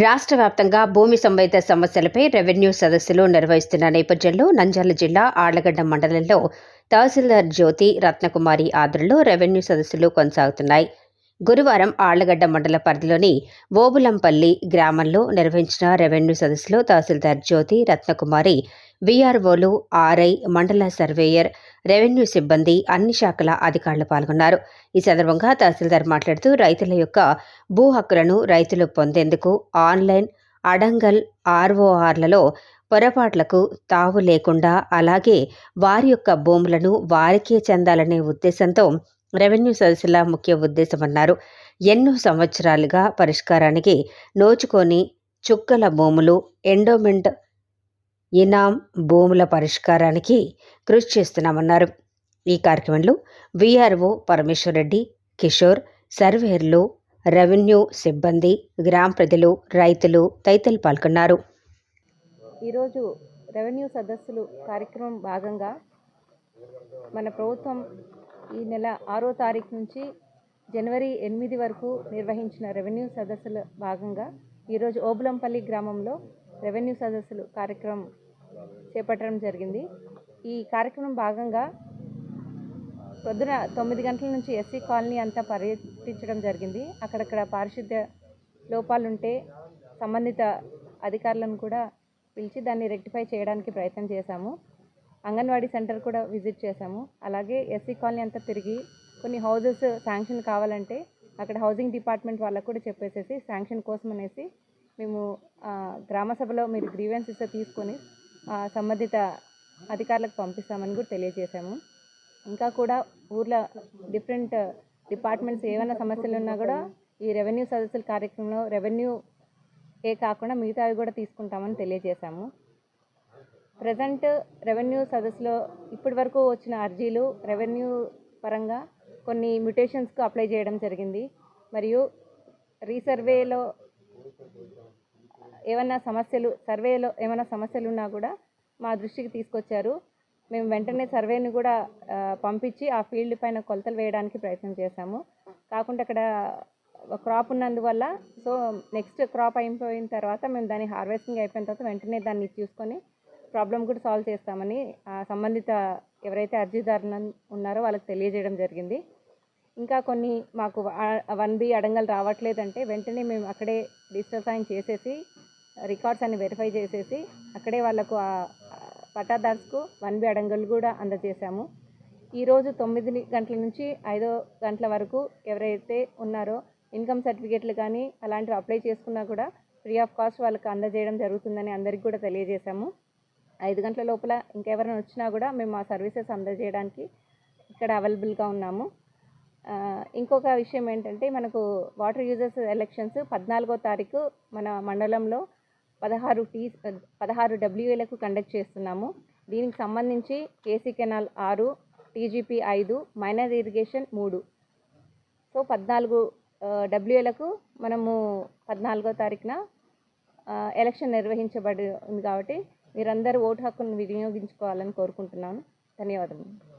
రాష్ట్ర వ్యాప్తంగా భూమి సంబంధిత సమస్యలపై రెవెన్యూ సదస్సులు నిర్వహిస్తున్న నేపథ్యంలో నంద్యాల జిల్లా ఆళ్ళగడ్డ మండలంలో తహసీల్దార్ జ్యోతి రత్నకుమారి ఆధ్వర్యంలో రెవెన్యూ సదస్సులు కొనసాగుతున్నాయి. గురువారం ఆళ్ళగడ్డ మండల పరిధిలోని ఓబులంపల్లి గ్రామంలో నిర్వహించిన రెవెన్యూ సదస్సులో తహసీల్దార్ జ్యోతి రత్నకుమారి వీఆర్ఓలు ఆర్ఐ మండల సర్వేయర్ రెవెన్యూ సిబ్బంది అన్ని శాఖల అధికారులు పాల్గొన్నారు. ఈ సందర్భంగా తహసీల్దార్ మాట్లాడుతూ రైతుల యొక్క భూ హక్కులను రైతులు పొందేందుకు ఆన్లైన్ అడంగల్ ఆర్ఓఆర్లలో పొరపాట్లకు తావు లేకుండా అలాగే వారి యొక్క భూములను వారికే చెందాలనే ఉద్దేశంతో రెవెన్యూ సదస్సుల ముఖ్య ఉద్దేశమన్నారు ఎన్నో సంవత్సరాలుగా పరిష్కారానికి నోచుకొని చుక్కల భూములు ఎండోమెంట్ ఇనాం భూముల పరిష్కారానికి కృషి చేస్తున్నామన్నారు. ఈ కార్యక్రమంలో విఆర్ఓ పరమేశ్వరరెడ్డి కిషోర్ సర్వేర్లు రెవెన్యూ సిబ్బంది గ్రామ ప్రజలు రైతులు తదితరులు పాల్గొన్నారు. ఈరోజు రెవెన్యూ సదస్సులు కార్యక్రమం భాగంగా మన ప్రభుత్వం ఈ నెల ఆరో తారీఖు నుంచి జనవరి ఎనిమిది వరకు నిర్వహించిన రెవెన్యూ సదస్సుల భాగంగా ఈరోజు ఓబులంపల్లి గ్రామంలో రెవెన్యూ సదస్సులు కార్యక్రమం చేపట్టడం జరిగింది. ఈ కార్యక్రమం భాగంగా పొద్దున తొమ్మిది గంటల నుంచి ఎస్సీ కాలనీ అంతా పర్యటించడం జరిగింది. అక్కడక్కడ పారిశుద్ధ్య లోపాలుంటే సంబంధిత అధికారులను కూడా పిలిచి దాన్ని రెక్టిఫై చేయడానికి ప్రయత్నం చేశాము. అంగన్వాడీ సెంటర్ కూడా విజిట్ చేశాము. అలాగే ఎస్సీ కాలనీ అంతా తిరిగి కొన్ని హౌజెస్ శాంక్షన్ కావాలంటే అక్కడ హౌసింగ్ డిపార్ట్మెంట్ వాళ్ళకు కూడా చెప్పేసేసి శాంక్షన్ కోసం అనేసి మేము గ్రామ సభలో మీరు గ్రీవెన్సెస్ తీసుకొని సంబంధిత అధికారులకు పంపిస్తామని కూడా తెలియజేశాము. ఇంకా కూడా ఊర్లో డిఫరెంట్ డిపార్ట్మెంట్స్ ఏమైనా సమస్యలు ఉన్నా కూడా ఈ రెవెన్యూ సదస్సుల కార్యక్రమంలో రెవెన్యూ ఏ కాకుండా మిగతావి కూడా తీసుకుంటామని తెలియజేశాము. ప్రజెంట్ రెవెన్యూ సదస్సులో ఇప్పటి వరకు వచ్చిన అర్జీలు రెవెన్యూ పరంగా కొన్ని మ్యుటేషన్స్కు అప్లై చేయడం జరిగింది. మరియు రీసర్వేలో ఏమైనా సమస్యలు సర్వేలో ఏమైనా సమస్యలు ఉన్నా కూడా మా దృష్టికి తీసుకొచ్చారు. మేము వెంటనే సర్వేని కూడా పంపించి ఆ ఫీల్డ్ పైన కొలతలు వేయడానికి ప్రయత్నం చేశాము. కాకుండా అక్కడ క్రాప్ ఉన్నందువల్ల సో నెక్స్ట్ క్రాప్ అయిపోయిన తర్వాత మేము దాన్ని హార్వెస్టింగ్ అయిపోయిన తర్వాత వెంటనే దాన్ని చూసుకొని ప్రాబ్లం కూడా సాల్వ్ చేస్తామని ఆ సంబంధిత ఎవరైతే అర్జీదారులు ఉన్నారో వాళ్ళకి తెలియజేయడం జరిగింది. ఇంకా కొన్ని మాకు వన్ బి అడంగలు రావట్లేదంటే వెంటనే మేము అక్కడే డిజిటల్ సైన్ చేసేసి రికార్డ్స్ అన్ని వెరిఫై చేసేసి అక్కడే వాళ్ళకు ఆ పట్టాదార్స్కు వన్ బి అడంగలు కూడా అందజేశాము. ఈరోజు తొమ్మిది గంటల నుంచి ఐదో గంటల వరకు ఎవరైతే ఉన్నారో ఇన్కమ్ సర్టిఫికేట్లు కానీ అలాంటివి అప్లై చేసుకున్నా కూడా ఫ్రీ ఆఫ్ కాస్ట్ వాళ్ళకి అందజేయడం జరుగుతుందని అందరికీ కూడా తెలియజేశాము. ఐదు గంటల లోపల ఇంకెవరైనా వచ్చినా కూడా మేము ఆ సర్వీసెస్ అందజేయడానికి ఇక్కడ అవైలబుల్గా ఉన్నాము. ఇంకొక విషయం ఏంటంటే మనకు వాటర్ యూజర్స్ ఎలక్షన్స్ పద్నాలుగో తారీఖు మన మండలంలో పదహారు టీ పదహారు డబ్ల్యూఏలకు కండక్ట్ చేస్తున్నాము. దీనికి సంబంధించి కేసీ కెనాల్ ఆరు టీజీపీ ఐదు మైనర్ ఇరిగేషన్ మూడు. సో పద్నాలుగు డబ్ల్యూఏలకు మనము పద్నాలుగో తారీఖున ఎలక్షన్ నిర్వహించబడి ఉంది కాబట్టి మీరందరూ ఓటు హక్కును వినియోగించుకోవాలని కోరుకుంటున్నాను. ధన్యవాదములు.